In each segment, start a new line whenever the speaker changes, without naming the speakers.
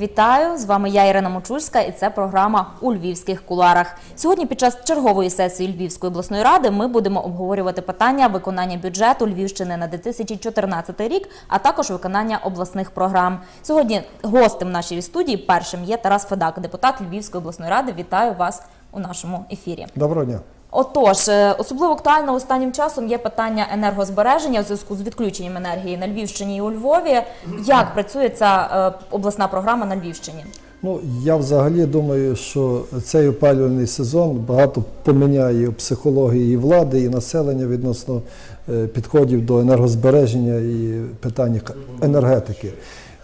Вітаю з вами я Ірина Мочульська, і це програма у львівських куларах. Сьогодні, під час чергової сесії Львівської обласної ради, ми будемо обговорювати питання виконання бюджету Львівщини на 2014 рік, а також виконання обласних програм. Сьогодні гостем в нашій студії першим є Тарас Федак, депутат Львівської обласної ради. Вітаю вас у нашому ефірі.
Доброго дня.
Отож, е, особливо актуально останнім часом є питання енергозбереження у зв'язку з відключенням енергії на Львівщині і у Львові. Як працює ця е, обласна програма на Львівщині?
Ну я взагалі думаю, що цей опалювальний сезон багато поміняє психології і влади, і населення відносно е, підходів до енергозбереження і питань енергетики.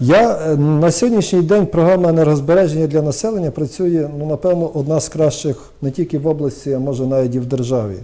Я е, на сьогоднішній день програма енергозбереження для населення працює ну напевно одна з кращих не тільки в області, а може навіть і в державі.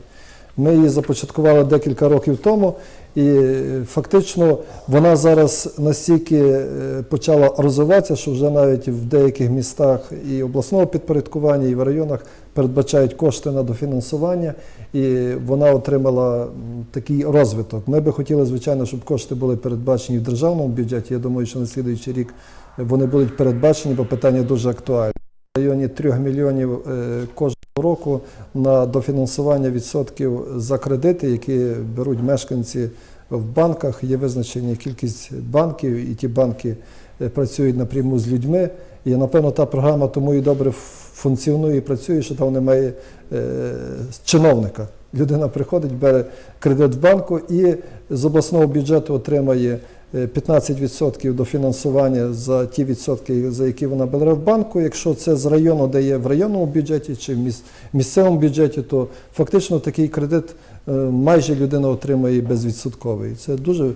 Ми її започаткували декілька років тому, і фактично вона зараз настільки е, почала розвиватися, що вже навіть в деяких містах і обласного підпорядкування, і в районах передбачають кошти на дофінансування, і вона отримала такий розвиток. Ми би хотіли, звичайно, щоб кошти були передбачені в державному бюджеті. Я думаю, що на слідуючий рік вони будуть передбачені, бо питання дуже актуальне. В районі 3 мільйонів е, кожного року на дофінансування відсотків за кредити, які беруть мешканці в банках. Є визначена кількість банків, і ті банки е, працюють напряму з людьми. І напевно та програма тому і добре функціонує і працює, що там немає е, чиновника. Людина приходить, бере кредит в банку і з обласного бюджету отримає е, 15% до фінансування за ті відсотки, за які вона бере в банку. Якщо це з району, де є в районному бюджеті чи в місцевому бюджеті, то фактично такий кредит е, майже людина отримає безвідсотковий. Це дуже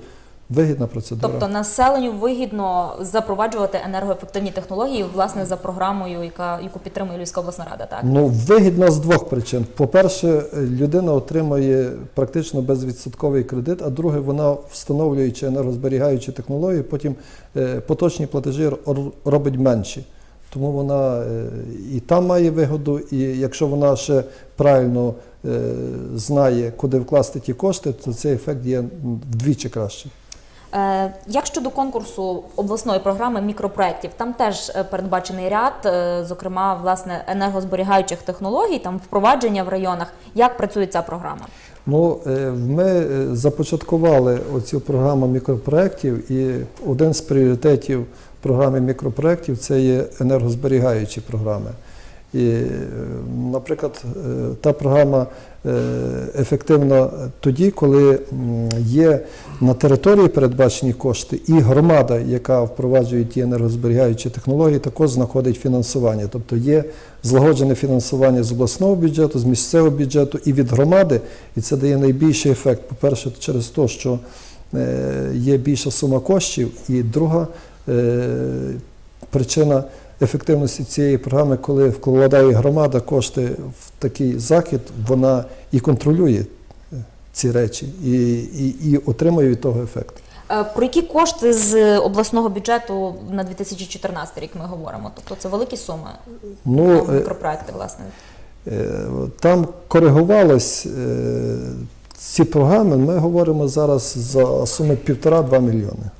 вигідна процедура.
Тобто населенню вигідно запроваджувати енергоефективні технології, власне, за програмою, яка яку підтримує Львівська обласна рада. Так
Ну, вигідно з двох причин. По-перше, людина отримує практично безвідсотковий кредит, а друге, вона встановлюючи енергозберігаючі технології, потім е, поточні платежі робить менші. Тому вона е, і там має вигоду, і якщо вона ще правильно е, знає, куди вкласти ті кошти, то цей ефект є вдвічі кращий.
Е, як щодо конкурсу обласної програми мікропроєктів, там теж е, передбачений ряд, е, зокрема, власне, енергозберігаючих технологій, там впровадження в районах. Як працює ця програма?
Ну, ми започаткували оцю програму мікропроєктів, і один з пріоритетів програми мікропроєктів це є енергозберігаючі програми. І, е, наприклад, е, та програма е, ефективна тоді, коли є на території передбачені кошти, і громада, яка впроваджує ті енергозберігаючі технології, також знаходить фінансування. Тобто є злагоджене фінансування з обласного бюджету, з місцевого бюджету і від громади, і це дає найбільший ефект. По-перше, через те, що є більша сума коштів, і друга причина ефективності цієї програми, коли вкладає громада кошти в такий захід, вона і контролює е, ці речі, і, і, і отримує від того ефект.
Е, Про які кошти з обласного бюджету на 2014 рік ми говоримо? Тобто це великі суми
Ну, е,
мікропроекти, власне.
Там коригувалось ці програми. Ми говоримо зараз за суми півтора-два мільйони.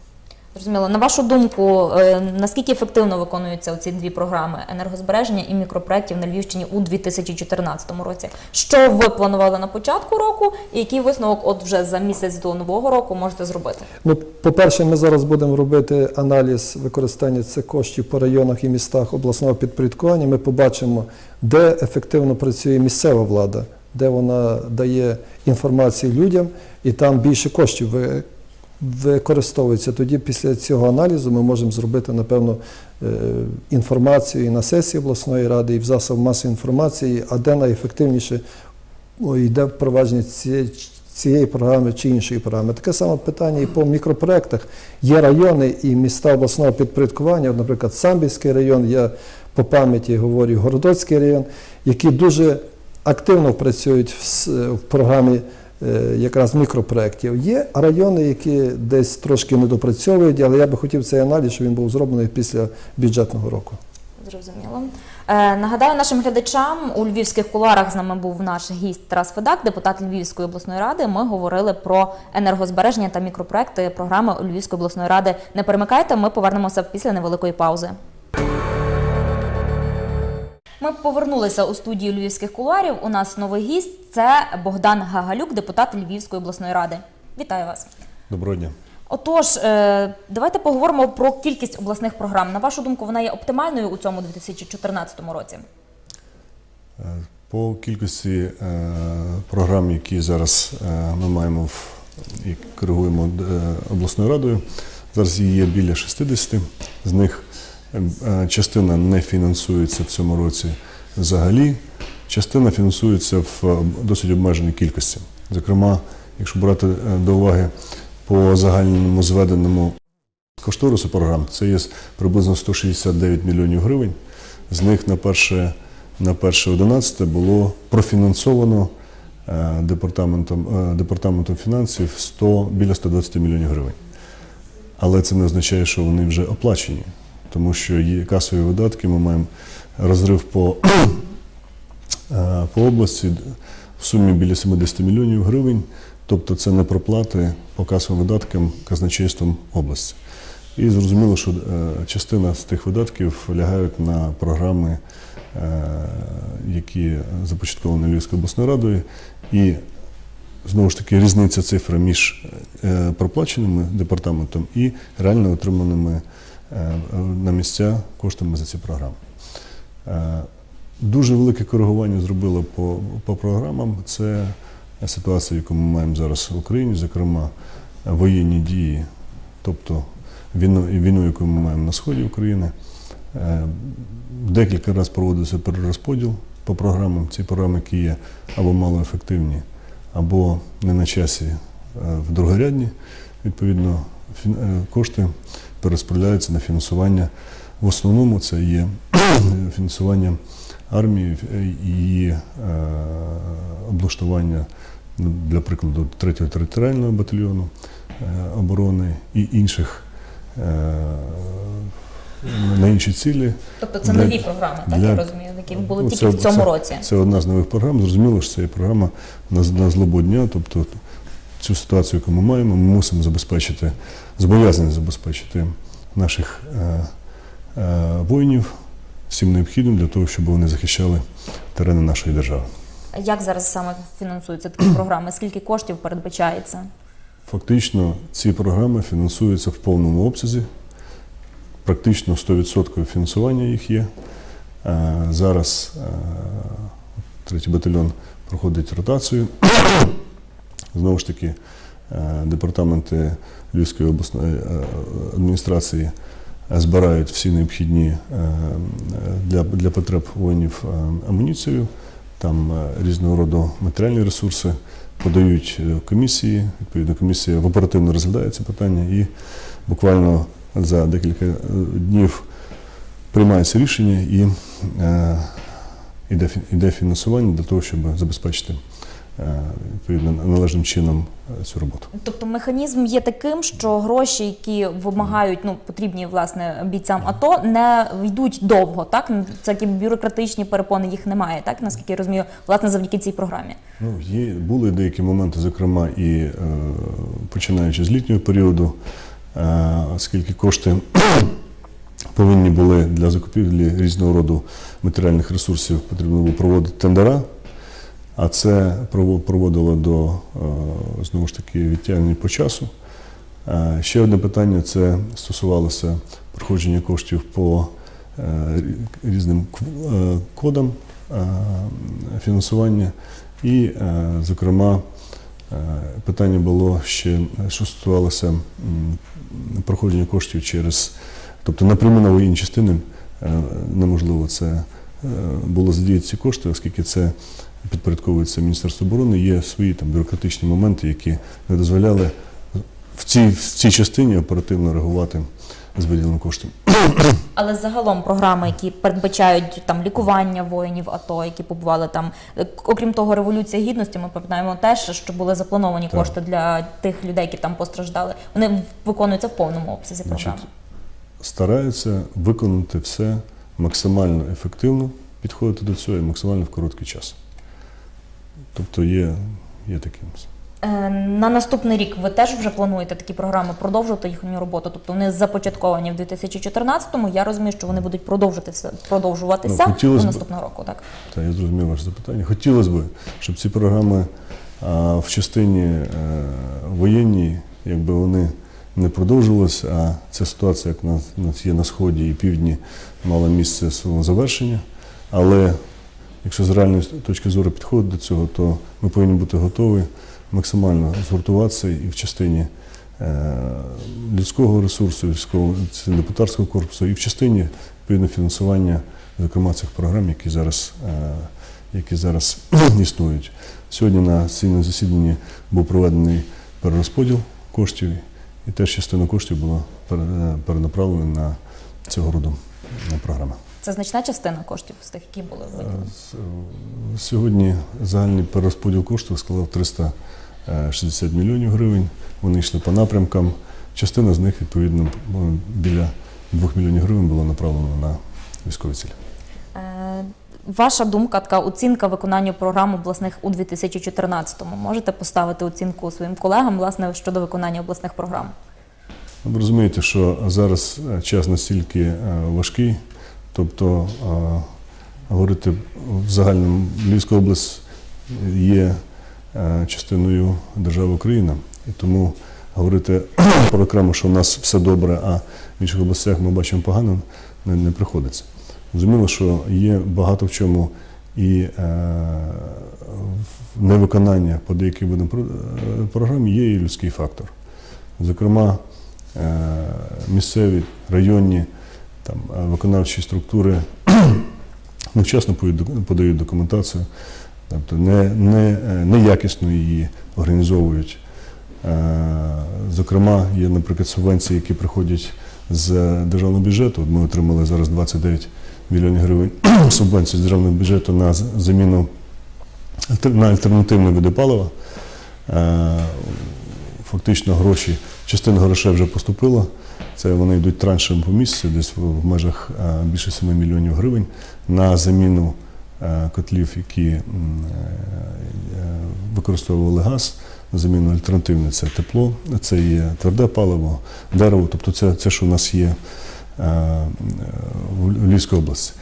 Зрозуміло. На вашу думку, е, наскільки ефективно виконуються ці дві програми енергозбереження і мікропроєктів на Львівщині у 2014 році? Що ви планували на початку року, і який висновок, от вже за місяць до нового року, можете зробити?
Ну, по-перше, ми зараз будемо робити аналіз використання цих коштів по районах і містах обласного підпорядкування. Ми побачимо, де ефективно працює місцева влада, де вона дає інформацію людям, і там більше коштів ви- використовується. Тоді після цього аналізу ми можемо зробити, напевно, е, інформацію і на сесії обласної ради, і в засоб масової інформації, а де найефективніше йде впровадження цієї, програми чи іншої програми. Таке саме питання і по мікропроектах. Є райони і міста обласного підпорядкування, наприклад, Самбірський район, я по пам'яті говорю Городоцький район, які дуже активно працюють в, програмі якраз мікропроєктів. Є райони, які десь трошки недопрацьовують, але я би хотів цей аналіз, щоб він був зроблений після бюджетного року.
Зрозуміло. Е, нагадаю нашим глядачам, у львівських куларах з нами був наш гість Тарас Федак, депутат Львівської обласної ради. Ми говорили про енергозбереження та мікропроекти програми Львівської обласної ради. Не перемикайте, ми повернемося після невеликої паузи. Ми повернулися у студію львівських кулуарів. У нас новий гість це Богдан Гагалюк, депутат Львівської обласної ради. Вітаю вас.
Доброго дня.
Отож, е, давайте поговоримо про кількість обласних програм. На вашу думку, вона є оптимальною у цьому 2014 році?
Е, По кількості е, програм, які зараз ми маємо в, і коригуємо е, обласною радою, зараз її є біля 60. З них частина не фінансується в цьому році взагалі, частина фінансується в е, досить обмеженій кількості. Зокрема, якщо брати е, до уваги по загальному зведеному кошторису програм, це є приблизно 169 мільйонів гривень. З них на перше, на перше 11 було профінансовано е, департаментом, е, департаментом фінансів 100, біля 120 мільйонів гривень. Але це не означає, що вони вже оплачені, тому що є касові видатки, ми маємо розрив по, е, по області в сумі біля 70 мільйонів гривень. Тобто це не проплати по касовим видаткам казначейством області. І зрозуміло, що е, частина з тих видатків лягають на програми, е, які започатковані Львівською обласною радою. І знову ж таки різниця цифри між проплаченими департаментом і реально отриманими на місця коштами за ці програми. Е, Дуже велике коригування зробило по, по програмам. Це ситуація, яку ми маємо зараз в Україні, зокрема воєнні дії, тобто війну, війну, яку ми маємо на сході України. Е, Декілька разів проводився перерозподіл по програмам. Ці програми, які є або малоефективні, або не на часі е, в другорядні. Відповідно, е, кошти перерозподіляються на фінансування. В основному це є фінансування армії е, і її е, облаштування ну, для прикладу 3-го територіального батальйону е, оборони і інших на інші цілі.
Тобто це
Для-
нові програми, так
для-
я розумію, які були
Ну,
тільки
це-
в цьому
це-
році.
Це одна з нових програм. Зрозуміло, що це є програма на, на злобу дня. Тобто цю ситуацію, яку ми маємо, ми мусимо забезпечити, зобов'язані забезпечити наших е, е, воїнів всім необхідним для того, щоб вони захищали терени нашої держави.
Як зараз саме фінансуються такі програми? Скільки коштів передбачається?
Фактично, ці програми фінансуються в повному обсязі. Практично 100% фінансування їх є. Е, Зараз третій батальйон проходить ротацію. Знову ж таки, е, департаменти Львівської обласної е, адміністрації е, збирають всі необхідні для, для потреб воїнів амуніцію, там різного роду матеріальні ресурси подають комісії. Відповідно, комісія в оперативно розглядає це питання і буквально за декілька днів приймається рішення і е, іде, фінансування для того, щоб забезпечити відповідно належним чином е, цю роботу.
Тобто механізм є таким, що гроші, які вимагають, ну потрібні власне бійцям АТО, не йдуть довго, так такі бюрократичні перепони їх немає, так наскільки я розумію, власне завдяки цій програмі.
Ну, є, були деякі моменти, зокрема, і е, починаючи з літнього періоду, е, оскільки кошти повинні були для закупівлі різного роду матеріальних ресурсів, потрібно було проводити тендера, а це прово- проводило до е, знову ж таки відтягнення по часу. Е, Ще одне питання це стосувалося проходження коштів по е, різним кодам фінансування. І, зокрема, питання було ще, що стосувалося проходження коштів через, тобто напряму на воєнні частини неможливо це було задіяти ці кошти, оскільки це підпорядковується Міністерство оборони. Є свої там бюрократичні моменти, які не дозволяли в цій, в цій частині оперативно реагувати з виділенням коштів.
Але загалом програми, які передбачають там лікування воїнів АТО, які побували там, е, окрім того, революція гідності, ми пам'ятаємо теж, що були заплановані
Так.
кошти для тих людей, які там постраждали. Вони виконуються в повному обсязі
Значить, стараються виконати все максимально ефективно, підходити до цього і максимально в короткий час. Тобто є, є таким.
Е, На наступний рік ви теж вже плануєте такі програми продовжувати їхню роботу? Тобто вони започатковані в 2014-му. Я розумію, що вони будуть продовжуватися, продовжуватися
Ну,
до наступного року. Так
Та я зрозумів ваше запитання. Хотілося б, щоб ці програми а, в частині е, воєнній, якби вони не продовжувалися, а ця ситуація, як у нас, є на сході і півдні, мала місце свого завершення. Але якщо з реальної точки зору підходити до цього, то ми повинні бути готові максимально згуртуватися і в частині е, людського ресурсу, депутатського корпусу, і в частині відповідно фінансування, зокрема цих програм, які зараз, е, які зараз існують. Сьогодні на сесійному засіданні був проведений перерозподіл коштів, і теж частина коштів була е, перенаправлена на цього роду програми.
це значна частина коштів з тих, які були виділені.
Е, Сьогодні загальний перерозподіл коштів склав 360 мільйонів гривень. Вони йшли по напрямкам. Частина з них, відповідно, біля 2 мільйонів гривень було направлено на військові цілі.
Ваша думка, така оцінка виконанню програм обласних у 2014-му. Можете поставити оцінку своїм колегам власне щодо виконання обласних програм?
Ну, Ви розумієте, що зараз е, час настільки е, важкий, тобто е, говорити в загальному Львівська область є частиною держави Україна, і тому говорити про окремо, що в нас все добре, а в інших областях ми бачимо погано, не приходиться. Зрозуміло, що є багато в чому і е, невиконання по деяких видам е, програм є і людський фактор. Зокрема, е, місцеві, районні там, виконавчі структури невчасно подають документацію, тобто не, не, неякісно її організовують. Зокрема, є, наприклад, субвенції, які приходять з державного бюджету. Ми отримали зараз 29 мільйонів гривень субвенції з державного бюджету на заміну на альтернативні види палива. Е, Фактично гроші, частина грошей вже поступила. Це вони йдуть траншем по місяцю, десь в в межах е, більше 7 мільйонів гривень на заміну е, котлів, які використовували газ, на заміну альтернативне це тепло, це є тверде паливо, дерево, тобто це, це що у нас є в Львівській області.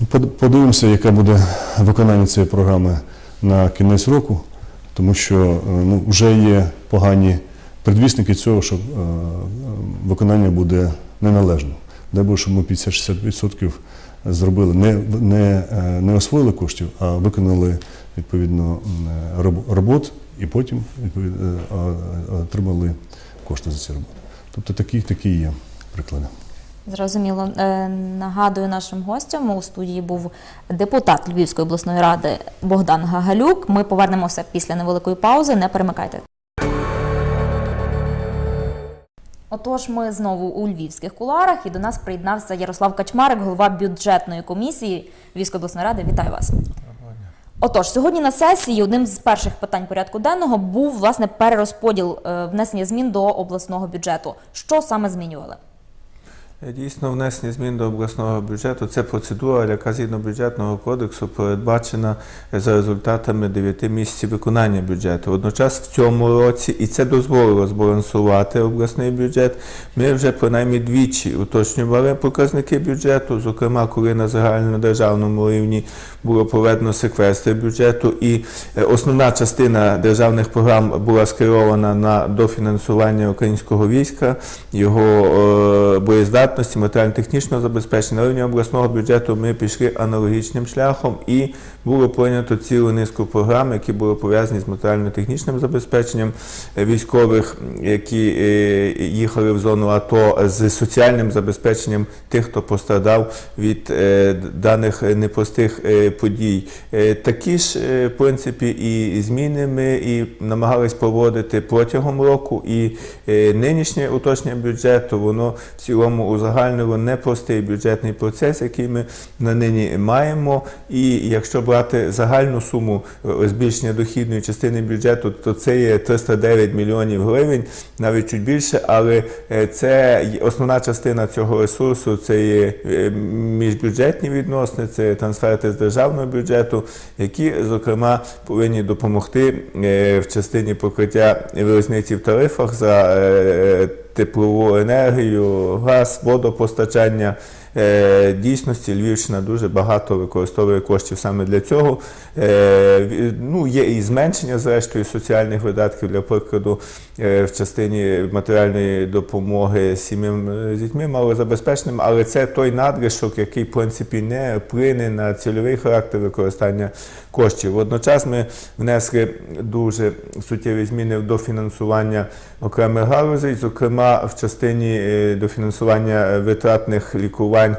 Ну, Подивимося, яке буде виконання цієї програми на кінець року, тому що е, ну, вже є погані предвісники цього, що е, е, виконання буде неналежно. Дай Боже, щоб ми 50-60% зробили, не, не, е, не освоїли коштів, а виконали відповідно е, робот і потім е, отримали кошти за ці роботи. Тобто такі, такі є приклади.
Зрозуміло. Е, Нагадую нашим гостям у студії був депутат Львівської обласної ради Богдан Гагалюк. Ми повернемося після невеликої паузи. Не перемикайте. Отож, ми знову у львівських куларах і до нас приєднався Ярослав Качмарик, голова бюджетної комісії Львівської обласної ради. Вітаю вас. Отож, сьогодні на сесії одним з перших питань порядку денного був власне перерозподіл е, внесення змін до обласного бюджету. Що саме змінювали?
Дійсно, внесення змін до обласного бюджету це процедура, яка згідно бюджетного кодексу передбачена за результатами 9 місяців виконання бюджету. Водночас в цьому році, і це дозволило збалансувати обласний бюджет. Ми вже принаймні двічі уточнювали показники бюджету, зокрема, коли на загальнодержавному рівні було проведено секвестр бюджету, і е, основна частина державних програм була скерована на дофінансування українського війська, його е, боєздатності, матеріально-технічного забезпечення. На рівні обласного бюджету ми пішли аналогічним шляхом і було прийнято цілу низку програм, які були пов'язані з матеріально-технічним забезпеченням е, військових, які е, їхали в зону АТО, з соціальним забезпеченням тих, хто пострадав від е, даних непростих подій. Такі ж, в принципі, і зміни ми і намагались проводити протягом року, і нинішнє уточнення бюджету, воно в цілому узагальнило непростий бюджетний процес, який ми на нині маємо. І якщо брати загальну суму е, збільшення дохідної частини бюджету, то це є 309 мільйонів гривень, навіть чуть більше, але е, це основна частина цього ресурсу це є е, міжбюджетні відносини, це трансферти з державного бюджету, які, зокрема, повинні допомогти в частині покриття різниці в тарифах за теплову енергію, газ, водопостачання. Е, Дійсності Львівщина дуже багато використовує коштів саме для цього. Е, Ну, є і зменшення, зрештою, соціальних видатків, для прикладу, е, в частині матеріальної допомоги сім'ям е, з дітьми малозабезпеченим, але це той надлишок, який, в принципі, не вплине на цільовий характер використання коштів. Водночас ми внесли дуже суттєві зміни в дофінансування окремих галузей, зокрема в частині дофінансування витратних лікувань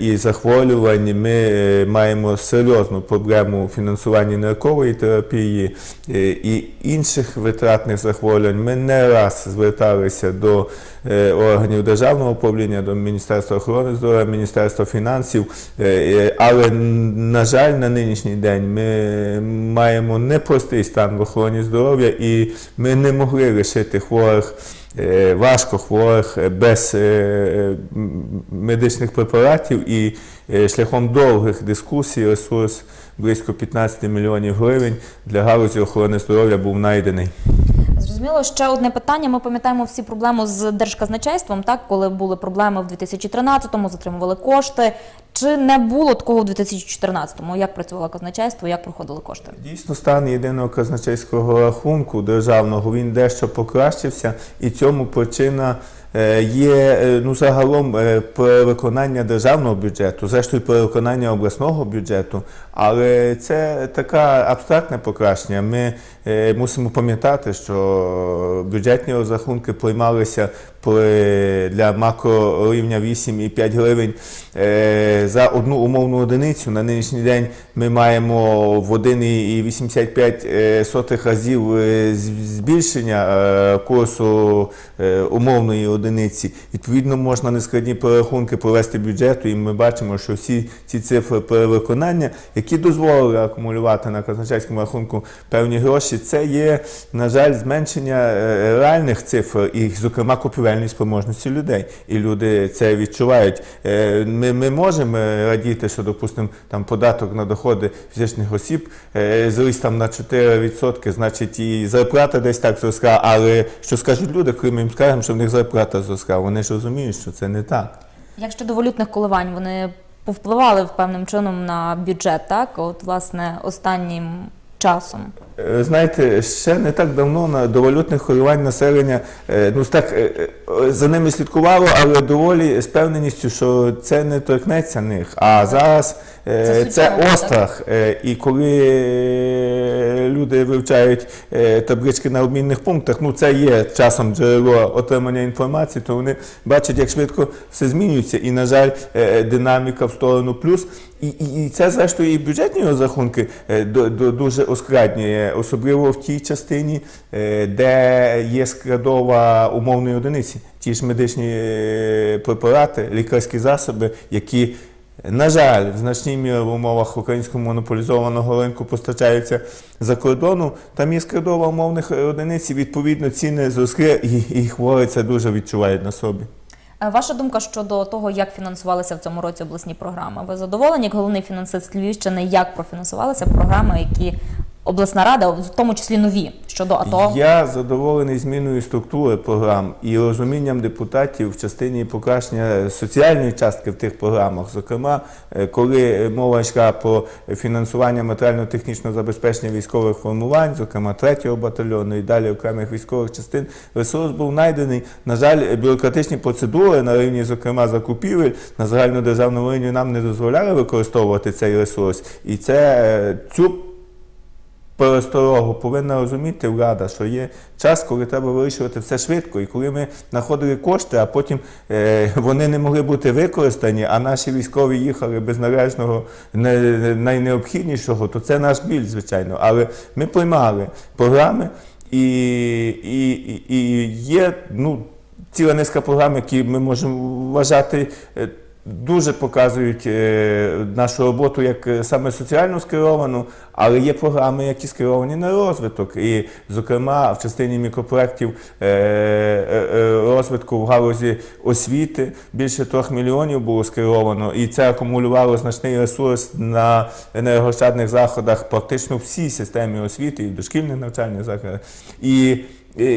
і захворювань. Ми е, маємо серйозну проблему у фінансуванні наркової терапії е, і інших витратних захворювань. Ми не раз зверталися до е, органів державного управління, до Міністерства охорони здоров'я, Міністерства фінансів. Е, е, Але, на жаль, на нинішній день ми маємо непростий стан в охороні здоров'я, і ми не могли лишити хворих. Е, Важко хворих е, без е, медичних препаратів і шляхом довгих дискусій ресурс близько 15 мільйонів гривень для галузі охорони здоров'я був знайдений.
Зрозуміло, ще одне питання. Ми пам'ятаємо всі проблеми з держказначейством, так коли були проблеми в 2013-му, затримували кошти. Чи не було такого в 2014-му? Як працювало казначейство, як проходили кошти?
Дійсно, стан єдиного казначейського рахунку державного він дещо покращився, і цьому причина е, є е, ну загалом е, перевиконання державного бюджету, зрештою перевиконання обласного бюджету. Але це таке абстрактне покращення. Ми мусимо пам'ятати, що бюджетні розрахунки приймалися при- для макрорівня 8,5 гривень е, за одну умовну одиницю. На нинішній день ми маємо в 1,85 е, разів е, збільшення е, курсу е, умовної одиниці. Відповідно, можна нескладні перерахунки провести бюджету, і ми бачимо, що всі ці цифри перевиконання, які дозволили акумулювати на казначейському рахунку певні гроші, це є, на жаль, зменшення е, реальних цифр і, зокрема, купівельної спроможності людей. І люди це відчувають. Е, Ми, ми можемо радіти, що, допустимо, там податок на доходи фізичних осіб е, зріс там на 4%, значить, і зарплата десь так зросла. Але що скажуть люди, ми їм скажемо, що в них зарплата зросла? Вони ж розуміють, що це не так.
Як щодо валютних коливань, вони повпливали певним чином на бюджет, так? От, власне, останнім часом.
Е, Знаєте, ще не так давно на до валютних хвилювань населення е, ну так е, за ними слідкувало, але доволі з певненістю, що це не торкнеться них. А зараз
Це
це, острах. Е, І коли е, люди вивчають е, таблички на обмінних пунктах, ну це є часом джерело отримання інформації, то вони бачать, як швидко все змінюється. І, на жаль, е, динаміка в сторону плюс. І, і, і це, зрештою, і бюджетні розрахунки е, до, дуже ускладнює, особливо в тій частині, е, де є складова умовної одиниці. Ті ж медичні е, препарати, лікарські засоби, які, на жаль, в значній мірі в умовах українського монополізованого ринку постачаються за кордону, там є складова умовних одиниць, і відповідно ціни зросли, і, і хворі це дуже відчувають на собі.
Е, Ваша думка щодо того, як фінансувалися в цьому році обласні програми? Ви задоволені, як головний фінансист Львівщини, як профінансувалися програми, які обласна рада, в тому числі нові щодо АТО?
Я задоволений зміною структури програм і розумінням депутатів в частині покращення соціальної частки в тих програмах. Зокрема, е, коли мова йшла про фінансування матеріально-технічного забезпечення військових формувань, зокрема 3-го батальйону і далі окремих військових частин, ресурс був знайдений. На жаль, бюрократичні процедури на рівні, зокрема, закупівель на загальнодержавному рівні нам не дозволяли використовувати цей ресурс. І це е, цю пересторогу повинна розуміти влада, що є час, коли треба вирішувати все швидко. І коли ми знаходили кошти, а потім е, вони не могли бути використані, а наші військові їхали без належного не, найнеобхіднішого, то це наш біль, звичайно. Але ми приймали програми, і, і, і, є, ну. ціла низка програм, які ми можемо вважати. Дуже показують е, нашу роботу як е, саме соціально скеровану, але є програми, які скеровані на розвиток. І, зокрема, в частині мікропроєктів е, розвитку в галузі освіти більше трьох мільйонів було скеровано, і це акумулювало значний ресурс на енергощадних заходах практично всій системі освіти, і дошкільних навчальних закладах. І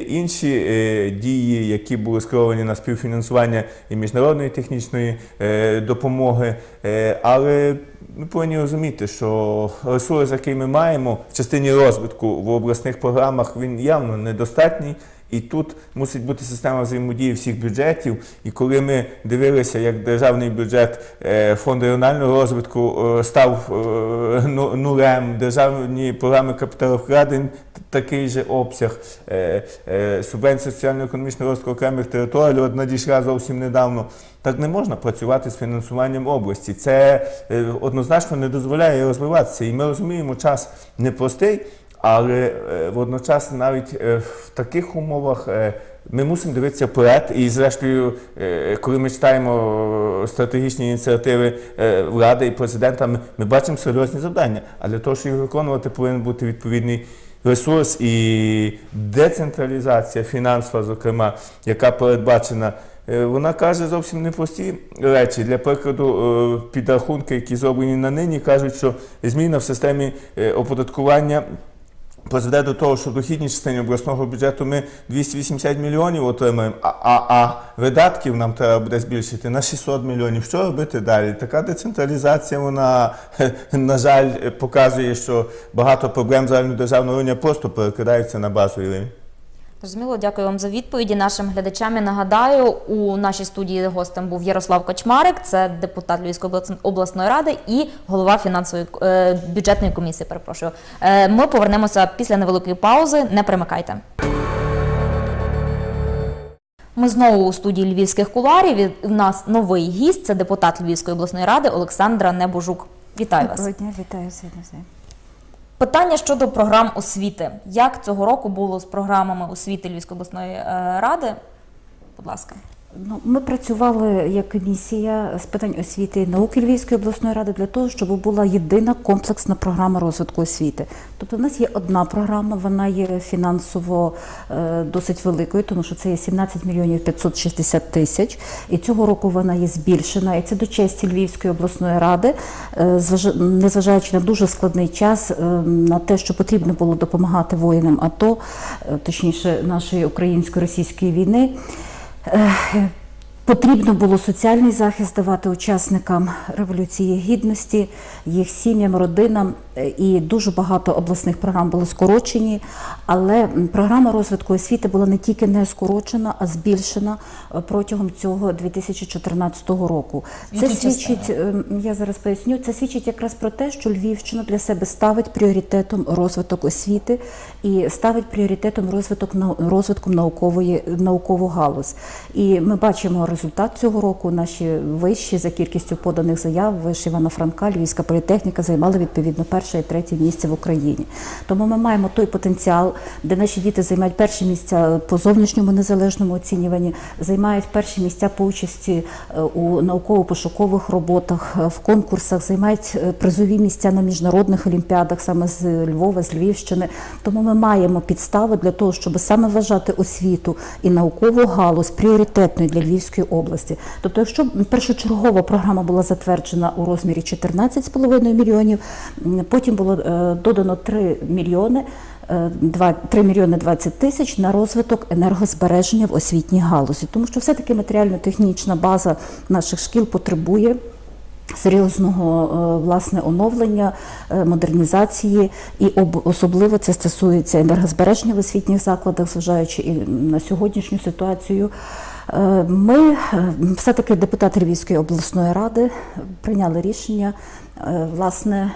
Інші е, дії, які були скеровані на співфінансування і міжнародної технічної е, допомоги, Е, але ми повинні розуміти, що ресурс, який ми маємо в частині розвитку в обласних програмах, він явно недостатній. І тут мусить бути система взаємодії всіх бюджетів. І коли ми дивилися, як державний бюджет е, фонду регіонального розвитку е, став е, ну- нулем, державні програми капіталовкладень т- такий же обсяг, субвенція соціально-економічного розвитку окремих територій от надійшла зовсім недавно. Так не можна працювати з фінансуванням області. Це однозначно не дозволяє розвиватися. І ми розуміємо, час непростий. Але е, водночас навіть е, в таких умовах е, ми мусимо дивитися вперед. І, зрештою, коли ми читаємо стратегічні ініціативи влади і президента, ми, бачимо серйозні завдання. А для того, щоб їх виконувати, повинен бути відповідний ресурс і децентралізація фінансова, зокрема, яка передбачена. Вона каже зовсім непрості речі. Для прикладу, підрахунки, які зроблені на нині, кажуть, що зміна в системі оподаткування призведе до того, що в дохідній частині обласного бюджету ми 280 мільйонів отримаємо, а, а, а видатків нам треба буде збільшити на 600 мільйонів. Що робити далі? Така децентралізація, вона, на жаль, показує, що багато проблем загальнодержавного рівня просто перекидаються на базовий рівень.
Зрозуміло, дякую вам за відповіді. Нашим глядачам я нагадаю, у нашій студії гостем був Ярослав Кочмарик, це депутат Львівської облас- обласної ради і голова фінансової е, бюджетної комісії. Перепрошую. Е, Ми повернемося після невеликої паузи. Не примикайте. Ми знову у студії львівських куларів. У нас новий гість. Це депутат Львівської обласної ради Олександра Небожук. Вітаю вас.
Доброго дня, вітаю все.
Питання щодо програм освіти. Як цього року було з програмами освіти Львівської обласної е, ради? Будь ласка.
Ну, ми працювали як комісія з питань освіти і науки Львівської обласної ради для того, щоб була єдина комплексна програма розвитку освіти. Тобто, в нас є одна програма, вона є фінансово е, досить великою, тому що це є 17 мільйонів 560 тисяч. І цього року вона є збільшена. І це до честі Львівської обласної ради, е, зважа- незважаючи на дуже складний час, е, на те, що потрібно було допомагати воїнам АТО, точніше нашої українсько-російської війни. Е, Потрібно було соціальний захист давати учасникам Революції Гідності, їх сім'ям, родинам, е, і дуже багато обласних програм були скорочені. Але програма розвитку освіти була не тільки не скорочена, а збільшена е, протягом цього 2014 року. Це свідчить, е, я зараз поясню, це свідчить якраз про те, що Львівщина для себе ставить пріоритетом розвиток освіти і ставить пріоритетом розвиток розвитком наукової наукову галузь. І ми бачимо результат цього року. Наші вищі за кількістю поданих заяв, виш Івана Франка, Львівська політехніка займали відповідно перше і третє місце в Україні. Тому ми маємо той потенціал, де наші діти займають перші місця по зовнішньому незалежному оцінюванні, займають перші місця по участі е, у науково-пошукових роботах, е, в конкурсах, займають е, призові місця на міжнародних олімпіадах саме з Львова, з Львівщини. Тому ми маємо підстави для того, щоб саме вважати освіту і наукову галузь пріоритетною для Львівської області. Тобто, якщо першочергова програма була затверджена у розмірі 14,5 мільйонів, потім було е, додано 3 мільйони. е, 3 мільйони 20 тисяч на розвиток енергозбереження в освітній галузі, тому що все-таки матеріально-технічна база наших шкіл потребує серйозного е, власне оновлення, е, модернізації, і об- особливо це стосується енергозбереження в освітніх закладах, зважаючи і на сьогоднішню ситуацію. Е, Ми, е, все-таки депутати Львівської обласної ради, прийняли рішення е, власне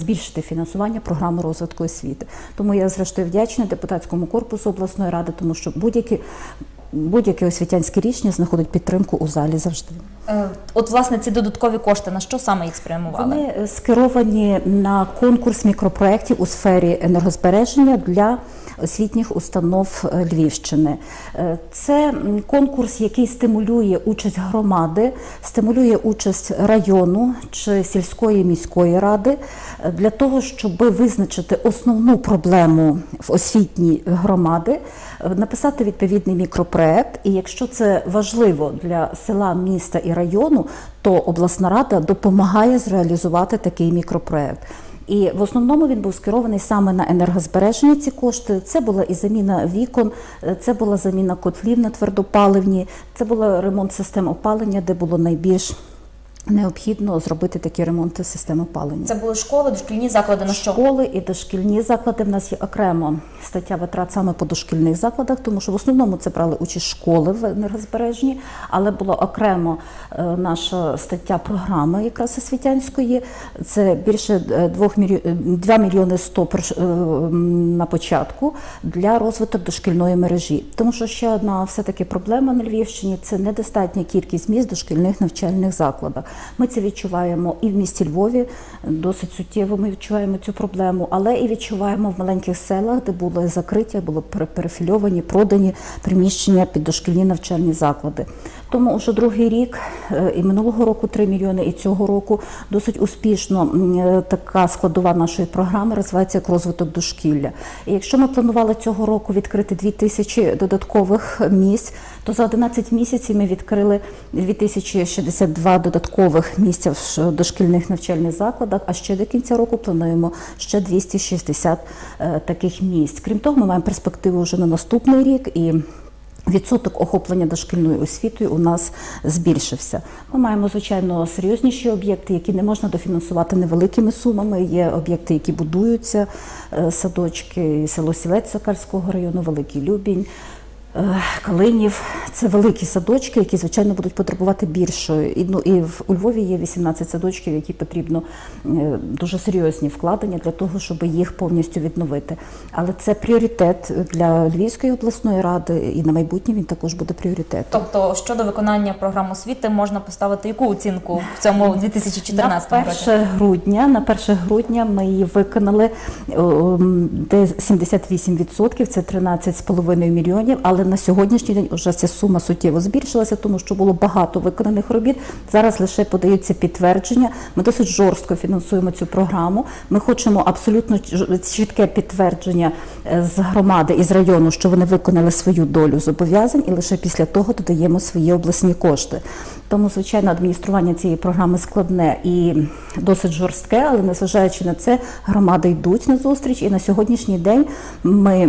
збільшити фінансування програми розвитку освіти. Тому я зрештою вдячна депутатському корпусу обласної ради, тому що будь-які будь-яке освітянське рішення знаходить підтримку у залі завжди.
Е, От власне ці додаткові кошти на що саме їх спрямували?
Вони е, скеровані на конкурс мікропроєктів у сфері енергозбереження для освітніх установ е, Львівщини. Це конкурс, який стимулює участь громади, стимулює участь району чи сільської міської ради для того, щоб визначити основну проблему в освітній громади, написати відповідний мікропроект. І якщо це важливо для села, міста і району, то обласна рада допомагає зреалізувати такий мікропроект. І в основному він був скерований саме на енергозбереження. Ці кошти. Це була і заміна вікон, е, це була заміна котлів на твердопаливні, це був ремонт систем опалення, де було найбільш необхідно зробити такі ремонти систем опалення.
Це були школи, дошкільні заклади на що?
Школи і дошкільні заклади. В нас є окремо стаття витрат саме по дошкільних закладах, тому що в основному це брали участь школи в енергозбереженні, але була окремо е, наша стаття програми якраз освітянської. Це більше 2 мільйонів 2 мільйони 100 перш- е, на початку для розвиток дошкільної мережі. Тому що ще одна все-таки проблема на Львівщині це недостатня кількість місць в дошкільних навчальних закладах. Ми це відчуваємо і в місті Львові, досить суттєво ми відчуваємо цю проблему, але і відчуваємо в маленьких селах, де були закриті, були пере- перефільовані, продані приміщення під дошкільні навчальні заклади. Тому вже другий рік е, і минулого року 3 мільйони, і цього року досить успішно е, така складова нашої програми розвивається як розвиток дошкілля. І якщо ми планували цього року відкрити 2 тисячі додаткових місць, то за 11 місяців ми відкрили 2062 додаткових місця в дошкільних навчальних закладах, а ще до кінця року плануємо ще 260 е, таких місць. Крім того, ми маємо перспективу вже на наступний рік і Відсоток охоплення дошкільною освітою у нас збільшився. Ми маємо звичайно серйозніші об'єкти, які не можна дофінансувати невеликими сумами. Є об'єкти, які будуються, е, садочки, село Сілець Сокальського району, Великий Любінь. Е, Калинів це великі садочки, які звичайно будуть потребувати більшої. І ну і в у Львові є 18 садочків, які потрібно е, дуже серйозні вкладення для того, щоб їх повністю відновити. Але це пріоритет для Львівської обласної ради, і на майбутнє він також буде пріоритетом.
Тобто щодо виконання програм освіти можна поставити яку оцінку в цьому 2014
на
році?
1 грудня, на 1 грудня ми її виконали де 78%, це 13,5 мільйонів. Але на сьогоднішній день вже ця сума суттєво збільшилася, тому що було багато виконаних робіт. Зараз лише подаються підтвердження. Ми досить жорстко фінансуємо цю програму. Ми хочемо абсолютно чітке підтвердження е, з громади і з району, що вони виконали свою долю зобов'язань, і лише після того додаємо свої обласні кошти. Тому, звичайно, адміністрування цієї програми складне і досить жорстке, але незважаючи на це, громади йдуть на зустріч. І на сьогоднішній день ми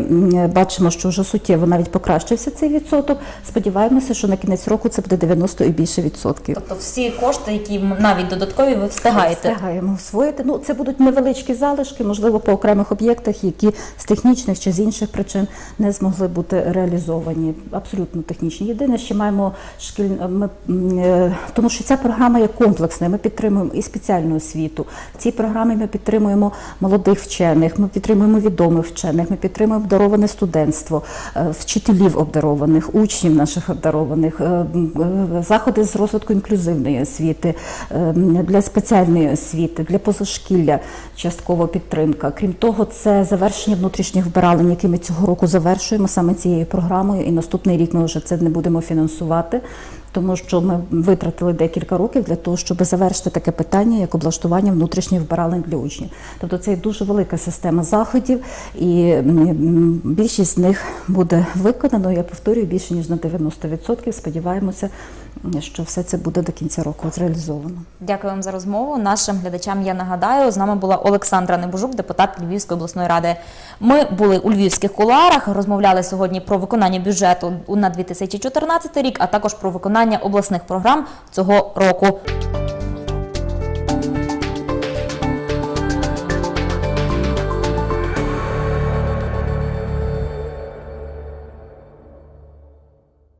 бачимо, що вже суттєво навіть покращився цей відсоток. Сподіваємося, що на кінець року це буде 90 і більше відсотків.
Тобто всі кошти, які навіть додаткові, ви встигаєте.
Встигаємо освоїти. Ну, це будуть невеличкі залишки, можливо, по окремих об'єктах, які з технічних чи з інших причин не змогли бути реалізовані. Абсолютно технічні. Єдине, що маємо шкіль... ми, тому що ця програма є комплексною. Ми підтримуємо і спеціальну освіту. В цій програмі ми підтримуємо молодих вчених, ми підтримуємо відомих вчених, ми підтримуємо обдароване студентство, е, вчителів обдарованих, учнів наших обдарованих, е, е, заходи з розвитку інклюзивної освіти, е, для спеціальної освіти, для позашкілля часткова підтримка. Крім того, це завершення внутрішніх вбиралень, які ми цього року завершуємо саме цією програмою. І наступний рік ми вже це не будемо фінансувати. Тому що ми витратили декілька років для того, щоб завершити таке питання, як облаштування внутрішніх вбиралень для учнів. Тобто це дуже велика система заходів, і більшість з них буде виконано. Я повторюю більше ніж на 90%. Сподіваємося, що все це буде до кінця року зреалізовано.
Дякую вам за розмову. Нашим глядачам я нагадаю, з нами була Олександра Небожук, депутат Львівської обласної ради. Ми були у львівських куларах, розмовляли сьогодні про виконання бюджету на 2014 рік, а також про виконання обласних програм цього року.